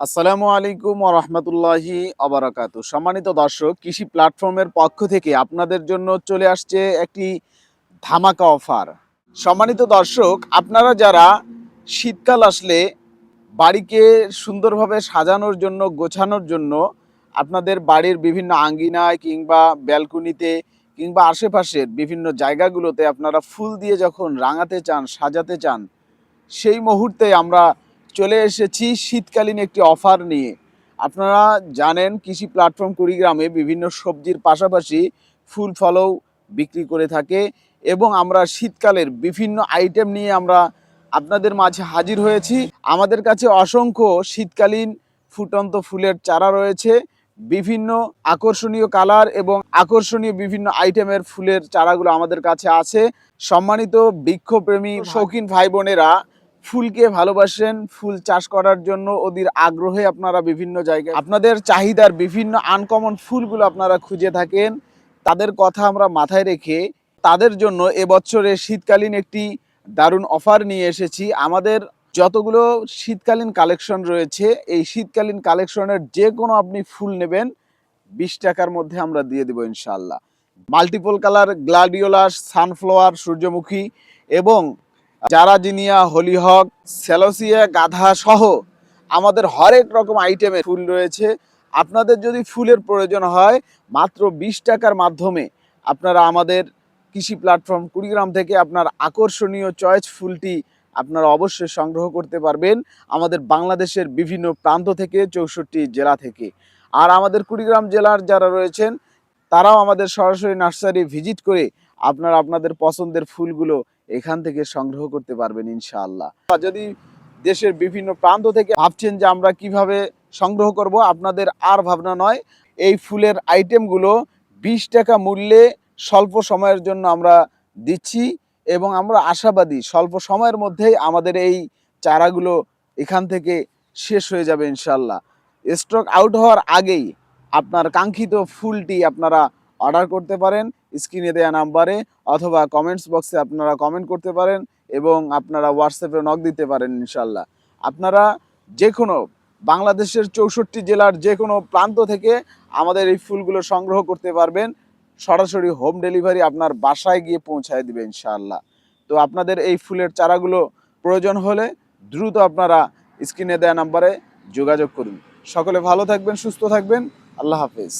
আসসালামু আলাইকুম রহমতুল্লাহি আবরাকাত সম্মানিত দর্শক, কৃষি প্ল্যাটফর্মের পক্ষ থেকে আপনাদের জন্য চলে আসছে একটি ধামাকা অফার। সম্মানিত দর্শক, আপনারা যারা শীতকাল আসলে বাড়িকে সুন্দরভাবে সাজানোর জন্য, গোছানোর জন্য আপনাদের বাড়ির বিভিন্ন আঙ্গিনায় কিংবা ব্যালকনিতে কিংবা আশেপাশের বিভিন্ন জায়গাগুলোতে আপনারা ফুল দিয়ে যখন রাঙাতে চান, সাজাতে চান, সেই মুহূর্তে আমরা চলে এসেছি শীতকালীন একটি অফার নিয়ে। আপনারা জানেন কৃষি প্ল্যাটফর্ম কুড়িগ্রামে বিভিন্ন সবজির পাশাপাশি ফুল ফলও বিক্রি করে থাকে এবং আমরা শীতকালের বিভিন্ন আইটেম নিয়ে আমরা আপনাদের মাঝে হাজির হয়েছি। আমাদের কাছে অসংখ্য শীতকালীন ফুটন্ত ফুলের চারা রয়েছে বিভিন্ন আকর্ষণীয় কালার এবং আকর্ষণীয় বিভিন্ন আইটেমের ফুলের চারাগুলো আমাদের কাছে আছে। সম্মানিত বৃক্ষপ্রেমী শৌখিন ভাই বোনেরা ফুলকে ভালোবাসেন, ফুল চাষ করার জন্য ওদের আগ্রহে আপনারা বিভিন্ন জায়গায়, আপনাদের চাহিদার বিভিন্ন আনকমন ফুলগুলো আপনারা খুঁজে থাকেন। তাদের কথা আমরা মাথায় রেখে তাদের জন্য এবছরে শীতকালীন একটি দারুণ অফার নিয়ে এসেছি। আমাদের যতগুলো শীতকালীন কালেকশন রয়েছে, এই শীতকালীন কালেকশনের যে কোনো আপনি ফুল নেবেন, বিশ টাকার মধ্যে আমরা দিয়ে দেবো ইনশাল্লাহ মাল্টিপল কালার গ্লাডিওলাস সানফ্লাওয়ার সূর্যমুখী এবং জারাজিনিয়া হলিহক সেলোসিয়া, গাধা সহ আমাদের হরেক রকম আইটেমের ফুল রয়েছে। আপনাদের যদি ফুলের প্রয়োজন হয়, মাত্র বিশ টাকার মাধ্যমে আপনারা আমাদের কৃষি প্ল্যাটফর্ম কুড়িগ্রাম থেকে আপনার আকর্ষণীয় চয়েস ফুলটি আপনারা অবশ্যই সংগ্রহ করতে পারবেন আমাদের বাংলাদেশের বিভিন্ন প্রান্ত থেকে, চৌষট্টি জেলা থেকে। আর আমাদের কুড়িগ্রাম জেলার যারা রয়েছেন, তারাও আমাদের সরাসরি নার্সারি ভিজিট করে আপনারা আপনাদের পছন্দের ফুলগুলো এখান থেকে সংগ্রহ করতে পারবেন ইনশাআল্লাহ। যদি দেশের বিভিন্ন প্রান্ত থেকে ভাবছেন যে আমরা কীভাবে সংগ্রহ করব, আপনাদের আর ভাবনা নয়, এই ফুলের আইটেমগুলো বিশ টাকা মূল্যে স্বল্প সময়ের জন্য আমরা দিচ্ছি এবং আমরা আশাবাদী স্বল্প সময়ের মধ্যেই আমাদের এই চারাগুলো এখান থেকে শেষ হয়ে যাবে ইনশাল্লাহ স্টক আউট হওয়ার আগেই আপনার কাঙ্ক্ষিত ফুলটি আপনারা অর্ডার করতে পারেন। স্ক্রিনে দেওয়া নাম্বারে অথবা কমেন্টস বক্সে আপনারা কমেন্ট করতে পারেন এবং আপনারা হোয়াটসঅ্যাপে নক দিতে পারেন ইনশাল্লাহ আপনারা যে কোনো বাংলাদেশের চৌষট্টি জেলার যে কোনো প্রান্ত থেকে আমাদের এই ফুলগুলো সংগ্রহ করতে পারবেন। সরাসরি হোম ডেলিভারি আপনার বাসায় গিয়ে পৌঁছায় দিবে ইনশাআল্লাহ। তো আপনাদের এই ফুলের চারাগুলো প্রয়োজন হলে দ্রুত আপনারা স্ক্রিনে দেওয়া নাম্বারে যোগাযোগ করুন। সকলে ভালো থাকবেন, সুস্থ থাকবেন। আল্লাহ হাফেজ।